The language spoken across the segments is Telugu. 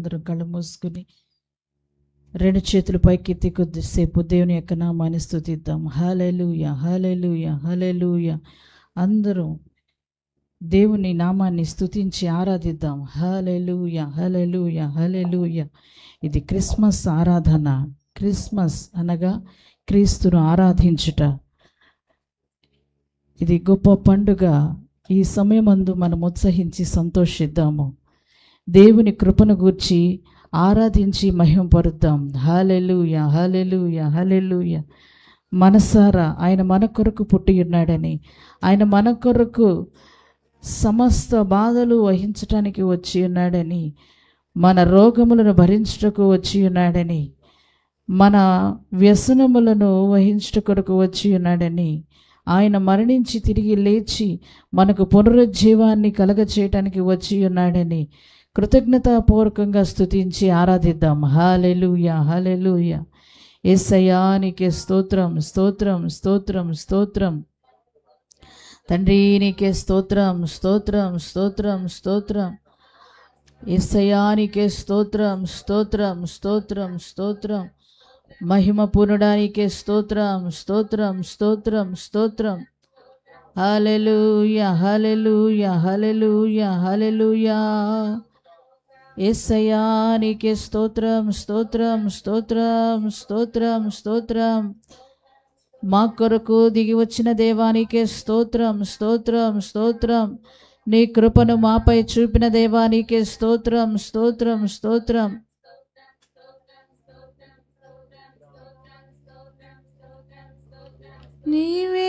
అందరూ కళ్ళు మూసుకుని రెండు చేతులు పైకెత్తి కొద్దిసేపు దేవుని యొక్క నామాన్ని స్థుతిద్దాం హాలెలుయ హాలెలుయ హాలెలుయ అందరూ దేవుని నామాన్ని స్తుతించి ఆరాధిద్దాం. హలెలుయ హలెలుయ హలెలుయ ఇది క్రిస్మస్ ఆరాధన. క్రిస్మస్ అనగా క్రీస్తును ఆరాధించుట. ఇది గొప్ప పండుగ. ఈ సమయమందు మనం ఉత్సహించి సంతోషిద్దాము. దేవుని కృపను గూర్చి ఆరాధించి మహింపరుద్దాం హాలెలుయ హాలెలుయ హాలెలుయ మనసారా ఆయన మన కొరకు పుట్టి ఉన్నాడని ఆయన మన కొరకు సమస్త బాధలు వహించటానికి వచ్చి ఉన్నాడని మన రోగములను భరించుటకు వచ్చి ఉన్నాడని మన వ్యసనములను వహించుట కొరకు వచ్చి ఉన్నాడని ఆయన మరణించి తిరిగి లేచి మనకు పునరుజ్జీవాన్ని కలగచేయటానికి వచ్చి ఉన్నాడని కృతజ్ఞతాపూర్వకంగా స్థుతించి ఆరాధిద్దాం. హాలెలుయ హాలెలుయ ఏసయానికి స్తోత్రం స్తోత్రం స్తోత్రం స్తోత్రం. తండ్రి నీకే స్తోత్రం స్తోత్రం స్తోత్రం స్తోత్రం. ఏసయానికే స్తోత్రం స్తోత్రం స్తోత్రం స్తోత్రం. మహిమ పూర్ణడానికే స్తోత్రం స్తోత్రం స్తోత్రం స్తోత్రం. హలెలుయ హలెలుయ హలెలుయ హలెలుయా ఏసయానికి స్తోత్రం స్తోత్రం స్తోత్రం స్తోత్రం స్తోత్రం. మా కొరకు దిగి వచ్చిన దేవానికే స్తోత్రం స్తోత్రం స్తోత్రం. నీ కృపను మాపై చూపిన దేవానికే స్తోత్రం స్తోత్రం స్తోత్రం. నీవే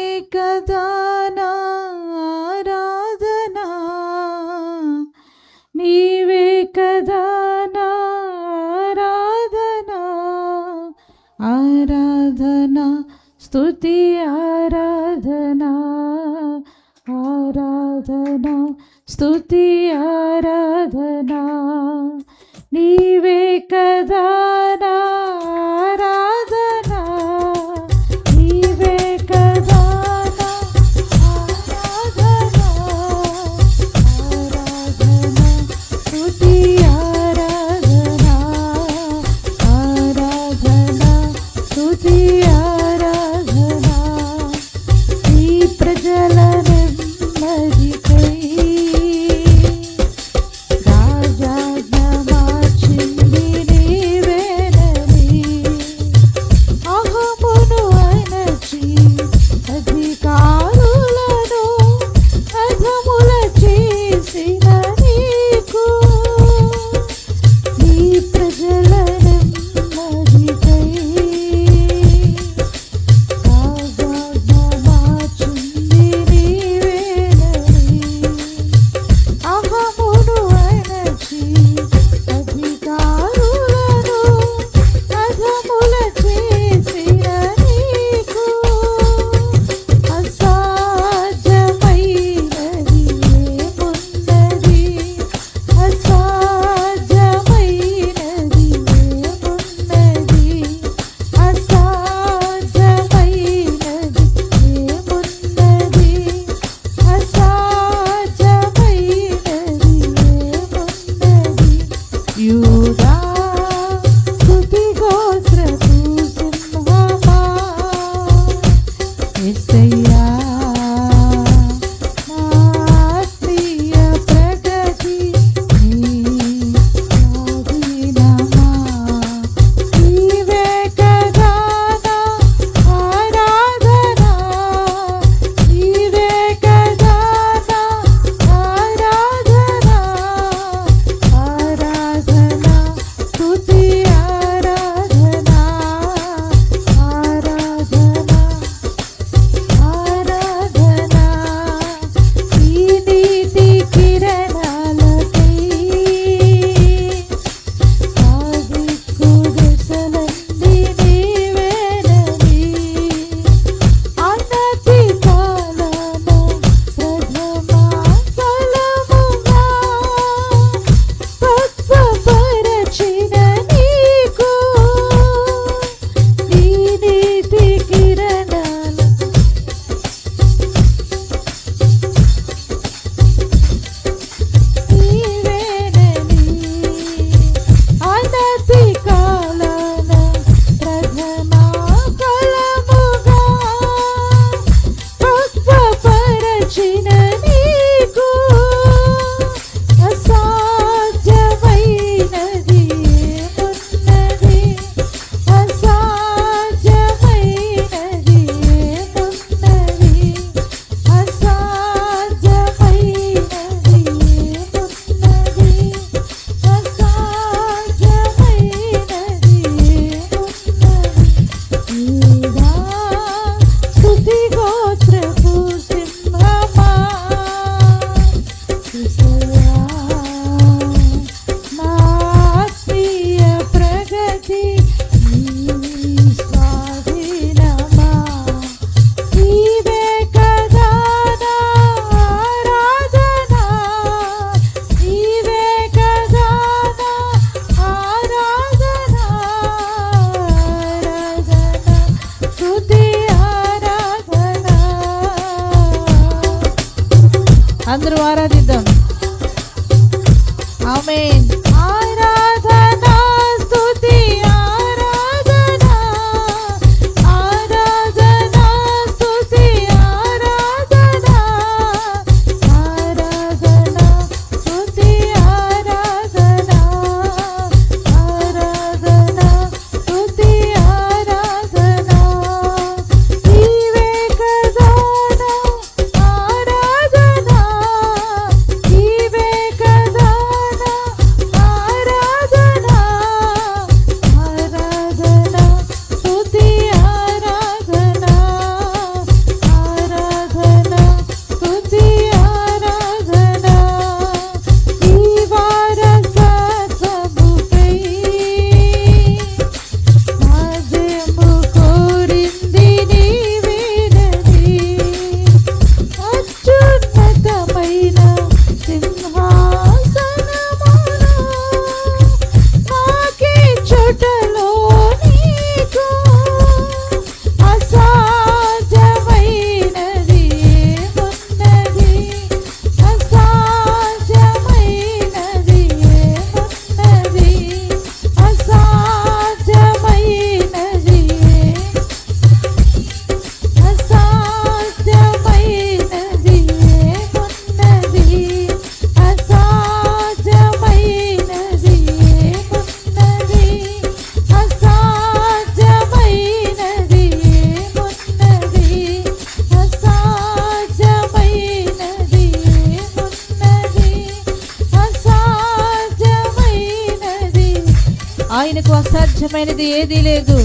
అసాధ్యమైనది ఏదీ లేదు.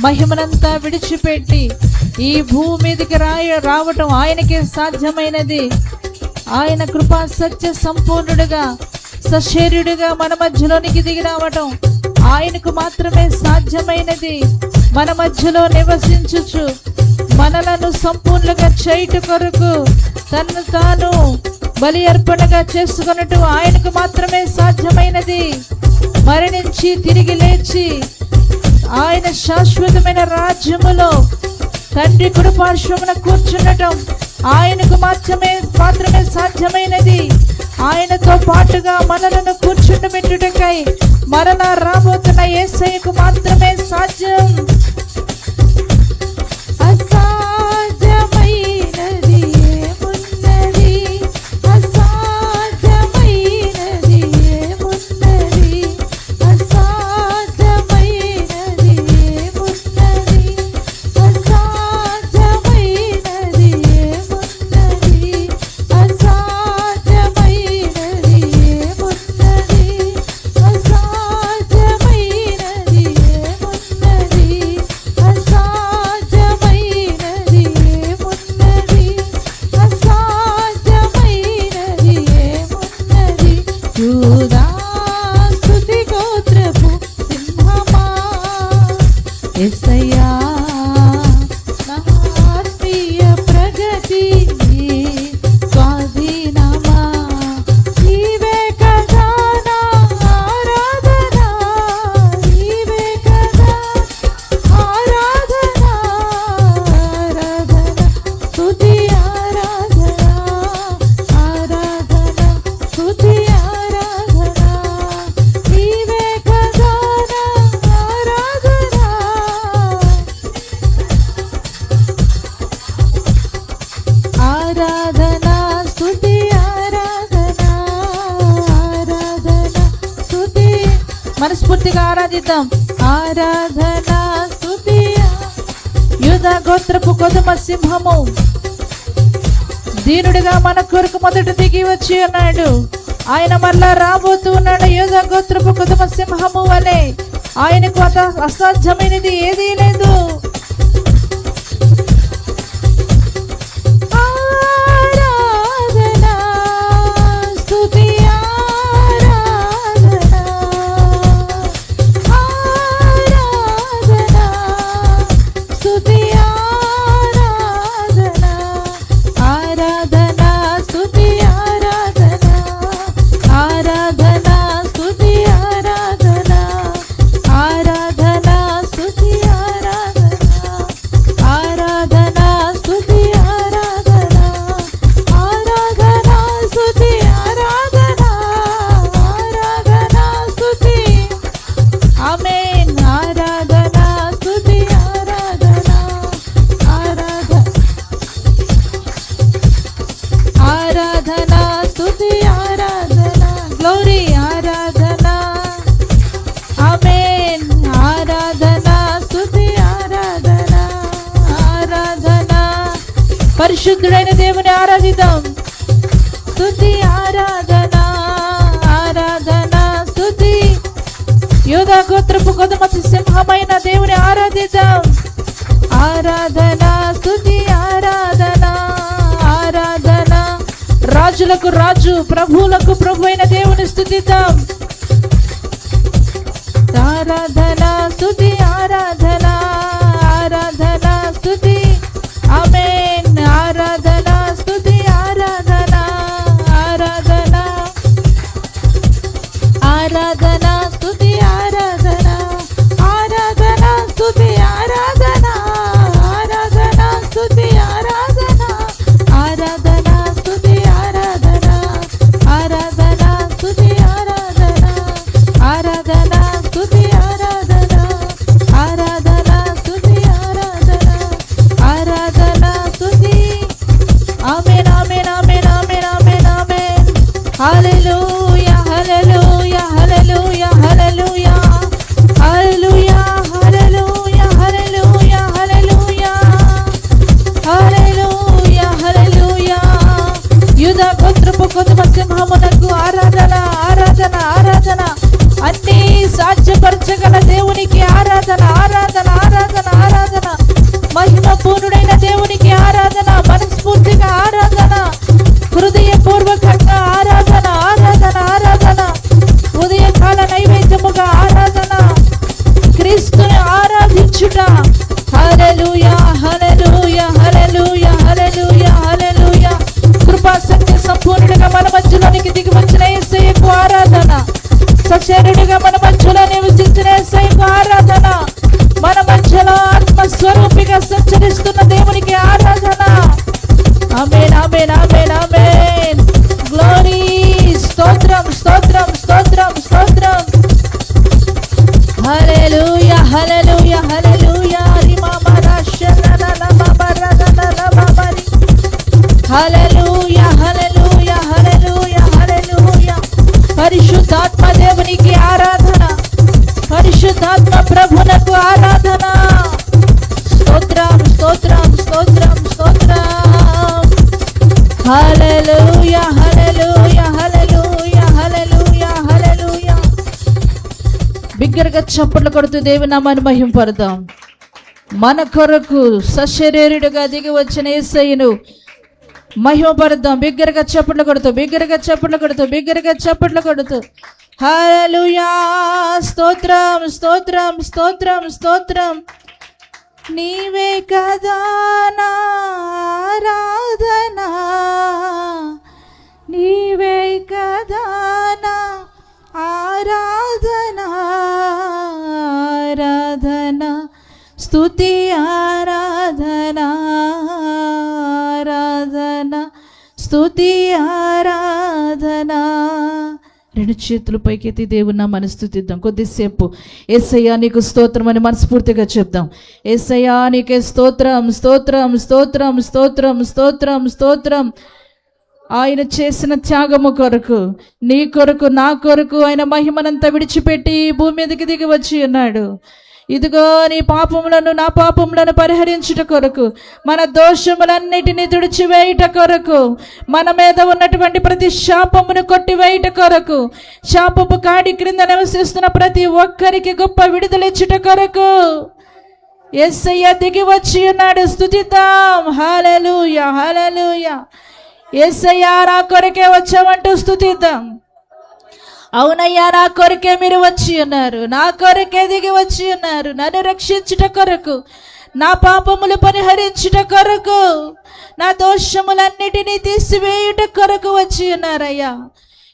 మహిమనంతా విడిచిపెట్టి ఈ భూమి మీదకి రాయ రావటం ఆయనకే సాధ్యమైనది. ఆయన కృపా సత్య సంపూర్ణుడుగా సశరీరుడుగా మన మధ్యలోనికి దిగి రావటం ఆయనకు మాత్రమే సాధ్యమైనది. మన మధ్యలో నివసించుచు మనలను సంపూర్ణంగా చేయుట కొరకు తను తాను బలి అర్పణగా చేసుకున్నట్టు ఆయనకు మాత్రమే సాధ్యమైనది. మరణించి తిరిగి లేచి ఆయన శాశ్వతమైన రాజ్యములో తండ్రి కుడిపార్శ్వమున కూర్చుండటం ఆయనకు మాత్రమే మాత్రమే సాధ్యమైనది. ఆయనతో పాటుగా మనలను కూర్చుండబెట్టుటకై మరణ రాబోతున్న యేసయ్యకు మాత్రమే సాధ్యం. మనస్ఫూర్తిగా ఆరాధిద్దాం. ఆరాధన స్తుతి యూద గోత్రపు కొదుమ సింహము. దీనుడిగా మన కొరకు మొదట దిగి వచ్చి ఉన్నాడు. ఆయన మళ్ళా రాబోతూ ఉన్నాడు. యూద గోత్రపు కొదుమ సింహము అనే ఆయనకు అసాధ్యమైనది ఏదీ లేదు. పరిశుద్ధుడైన దేవుని ఆరాధిద్దాం. స్థుతి ఆరాధన ఆరాధన స్థుతి యోధా గోత్రపు కొదుమ సింహమైన దేవుని ఆరాధిద్దాం. ఆరాధన స్థుతి ఆరాధన ఆరాధన. రాజులకు రాజు ప్రభువులకు ప్రభు అయిన దేవుని స్థుతిద్దాం ఆరాధన స్థుతి ఆరాధన. ఆరాధన ఆరాధన ఆరాధన. ఉదయకాల నైవేద్యముగా ఆరాధన. క్రీస్తుని ఆరాధించుట. హల్లెలూయా హల్లెలూయా హల్లెలూయా హల్లెలూయా హల్లెలూయా. కృపా సంపూర్ణుడిగా మన మధ్యలోనికి దిగి వచ్చిన ఆరాధన. సశరీరుడిగా మన మధ్యలో నివసించిన ఆరాధన. హల్లెలూయా హల్లెలూయా హల్లెలూయా రిమామరా షరరల బబరదల బబరి హల్లెలూయా హల్లెలూయా హల్లెలూయా హల్లెలూయా పరిశుద్ధాత్మ దేవునికి ఆరాధన. పరిశుద్ధాత్మ ప్రభునకు ఆరాధన. స్తోత్రం స్తోత్రం స్తోత్రం స్తోత్రం. హల్లెలూయా హల్లెలూయా బిగ్గరగా చప్పట్లు కొడుతూ దేవి నామాన్ని మహింపడదాం మన కొరకు సశరీరుడుగా దిగి వచ్చిన యేసయ్యను మహిమపడదాం బిగ్గరగా చప్పట్లు కొడుతూ బిగ్గరగా చప్పట్లు కొడుతూ బిగ్గరగా చప్పట్లు కొడుతూ. హల్లెలూయా! స్తోత్రం స్తోత్రం స్తోత్రం స్తోత్రం. నీవే కదా నా నీవే కదా నా ఆరాధన ఆరాధన స్థుతి ఆరాధన ఆరాధన స్థుతి ఆరాధన. రెండు చేతులు పైకెత్తి దేవుని మన స్థుతిద్దాం కొద్దిసేపు ఎస్ఐయా నీకు స్తోత్రం అని మనస్ఫూర్తిగా చెప్దాం. ఎస్ఐయా నీకే స్తోత్రం స్తోత్రం స్తోత్రం స్తోత్రం స్తోత్రం స్తోత్రం. ఆయన చేసిన త్యాగము కొరకు నీ కొరకు నా కొరకు ఆయన మహిమనంతా విడిచిపెట్టి భూమి మీదకి దిగి వచ్చి ఉన్నాడు. ఇదిగో నీ పాపములను నా పాపములను పరిహరించుట కొరకు మన దోషములన్నిటినీ తుడిచివేయుట కొరకు మన మీద ఉన్నటువంటి ప్రతి శాపమును కొట్టివేయుట కొరకు శాపపు కాడి క్రింద నివసిస్తున్న ప్రతి ఒక్కరికి గొప్ప విడుదలిచ్చుట కొరకు. ఎస్సయ్య దిగి వచ్చి ఉన్నాడు స్థుతితాం హలలుయ హలలుయ ఎస్సయ్యా నా కొరకే వచ్చామంటూ స్థుతిద్దాం. అవునయ్యా నా కొరకే మీరు వచ్చి ఉన్నారు. నా కొరకే దిగి వచ్చి ఉన్నారు. నన్ను రక్షించుట కొరకు నా పాపములు పరిహరించుట కొరకు నా దోషములన్నిటినీ తీసివేయుట కొరకు వచ్చి ఉన్నారయ్యా.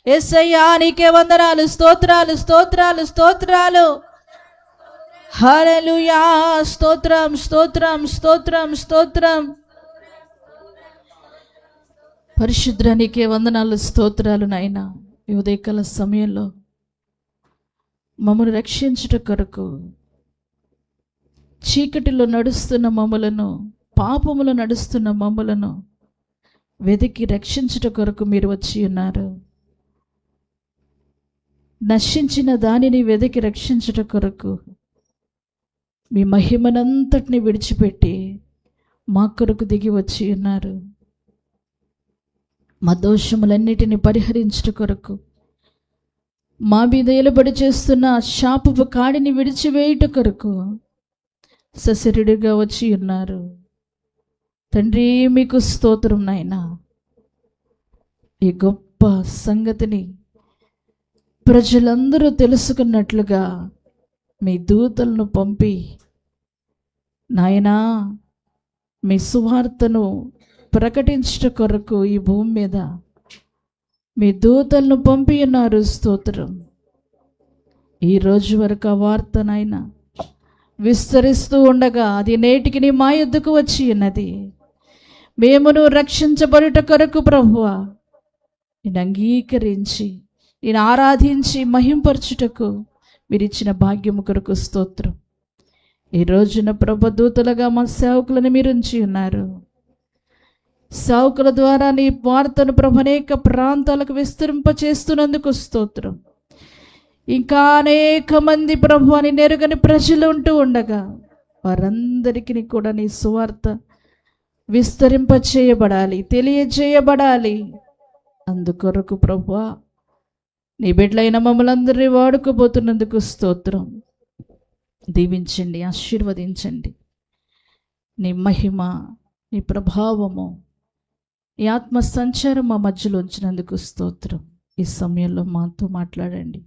ఎస్సయ్యా నీకే వందనాలు స్తోత్రాలు స్తోత్రాలు స్తోత్రాలు. హరలుయా స్తోత్రం స్తోత్రం స్తోత్రం స్తోత్రం. పరిశుద్ర నీకే వందనాలు స్తోత్రాలు నాయన. ఈ ఉదయకాల సమయంలో మమ్మల్ని రక్షించుట కొరకు చీకటిలో నడుస్తున్న మమ్మలను పాపములో నడుస్తున్న మమ్మలను వెతికి రక్షించుట కొరకు మీరు వచ్చి ఉన్నారు. నశించిన దానిని వెతికి రక్షించుట కొరకు మీ మహిమనంతటిని విడిచిపెట్టి మా కొరకు దిగి వచ్చి ఉన్నారు. మా దోషములన్నిటిని పరిహరించుట కొరకు. మా మీద ఎలుబడి చేస్తున్న శాపపు కాడిని విడిచివేయుట కొరకు సశరుడిగా వచ్చి ఉన్నారు. తండ్రి మీకు స్తోత్రం నాయన. ఈ గొప్ప సంగతిని ప్రజలందరూ తెలుసుకున్నట్లుగా మీ దూతలను పంపి నాయనా మీ సువార్తను ప్రకటించుట కొరకు ఈ భూమి మీద మీ దూతలను పంపి ఉన్నారు స్తోత్రం. ఈ వరకు ఆ వార్తనైనా విస్తరిస్తూ ఉండగా అది నేటికి నీ మా ఎద్దుకు వచ్చి ఉన్నది. మేమును రక్షించబడుట కొరకు ప్రభువ నేను అంగీకరించి నేను ఆరాధించి మహింపరచుటకు మీరు ఇచ్చిన భాగ్యము కొరకు స్తోత్రం. ఈ రోజున ప్రభు దూతలుగా మా సేవకులను మీరు ఉంచి ఉన్నారు. సావుకుల ద్వారా నీ వార్తను ప్రభు అనేక ప్రాంతాలకు విస్తరింప చేస్తున్నందుకు స్తోత్రం. ఇంకా అనేక మంది ప్రభు అని నెరుగని ప్రజలు ఉంటూ ఉండగా వారందరికీ కూడా నీ సువార్త విస్తరింప చేయబడాలి తెలియజేయబడాలి. అందుకొరకు ప్రభు నీ బిడ్డలైన మమ్మల్ని అందరినీ వాడుకోబోతున్నందుకు స్తోత్రం. దీవించండి ఆశీర్వదించండి. నీ మహిమ నీ ప్రభావము ఈ ఆత్మ సంచారం మా మధ్యలో ఉంచినందుకు స్తోత్రం. ఈ సమయంలో మాతో మాట్లాడండి.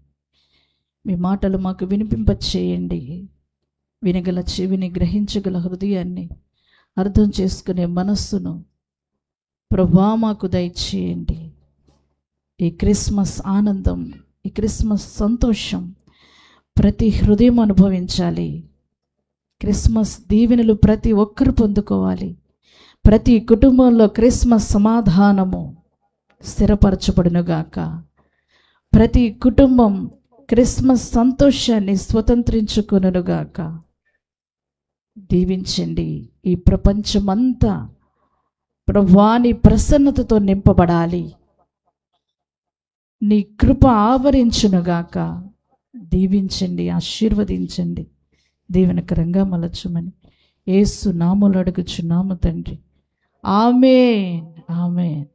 మీ మాటలు మాకు వినిపింప చేయండి వినగల చెవిని గ్రహించగల హృదయాన్ని అర్థం చేసుకునే మనస్సును ప్రభా మాకు దయచేయండి. ఈ క్రిస్మస్ ఆనందం ఈ క్రిస్మస్ సంతోషం ప్రతి హృదయం అనుభవించాలి. క్రిస్మస్ దీవెనలు ప్రతి ఒక్కరు పొందుకోవాలి. ప్రతి కుటుంబంలో క్రిస్మస్ సమాధానము స్థిరపరచబడునుగాక ప్రతి కుటుంబం క్రిస్మస్ సంతోషాన్ని స్వతంత్రించుకునుగాక దీవించండి. ఈ ప్రపంచమంతా ప్రభువాని ప్రసన్నతతో నింపబడాలి. నీ కృప ఆవరించునుగాక. దీవించండి ఆశీర్వదించండి. దీవెనకరంగా మలచుమని. ఏసు నాములు అడుగుచున్నాము తండ్రి. 아멘. 아멘.